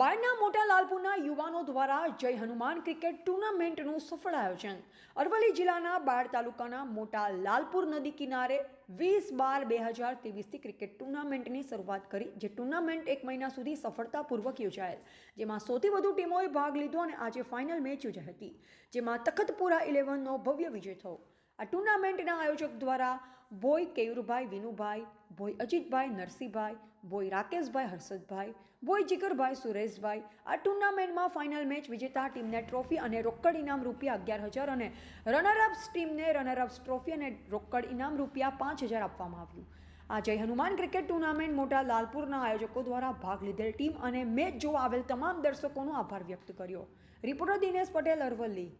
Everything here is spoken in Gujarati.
બારના મોટા લાલપુરના યુવાનો દ્વારા જય હનુમાન ક્રિકેટ ટુર્નામેન્ટનું સફળ આયોજન. અરવલ્લી જિલ્લાના બાળ તાલુકાના મોટા લાલપુર નદી કિનારે વીસ બાર બે હજાર ત્રેવીસથી ક્રિકેટ ટુર્નામેન્ટની શરૂઆત કરી, જે ટુર્નામેન્ટ એક મહિના સુધી સફળતાપૂર્વક યોજાયેલ, જેમાં સૌથી વધુ ટીમોએ ભાગ લીધો અને આજે ફાઇનલ મેચ યોજાઈ હતી, જેમાં તખતપુરા ઇલેવનનો ભવ્ય વિજય થયો. આ ટુર્નામેન્ટના આયોજક દ્વારા ભોઈ કેયુરભાઈ, વિનુભાઈ ભોઈ અજીતભાઈ નરસિંહભાઈ ભોઈ રાકેશભાઈ, હર્ષદભાઈ ભોય જીગરભાઈ, સુરેશભાઈ આ ટુર્નામેન્ટમાં ફાઇનલ મેચ વિજેતા ટીમને ટ્રોફી અને રોકડ ઇનામ રૂપિયા અગિયાર હજાર અને રનરઅપ્સ ટીમને રનરઅપ્સ ટ્રોફી અને રોકડ ઇનામ રૂપિયા પાંચ હજાર આપવામાં આવ્યું. આ જય હનુમાન ક્રિકેટ ટુર્નામેન્ટ મોટા લાલપુરના આયોજકો દ્વારા ભાગ લીધેલ ટીમ અને મેચ જોવા આવેલ તમામ દર્શકોનો આભાર વ્યક્ત કર્યો. રિપોર્ટર દિનેશ પટેલ અરવલ્લી.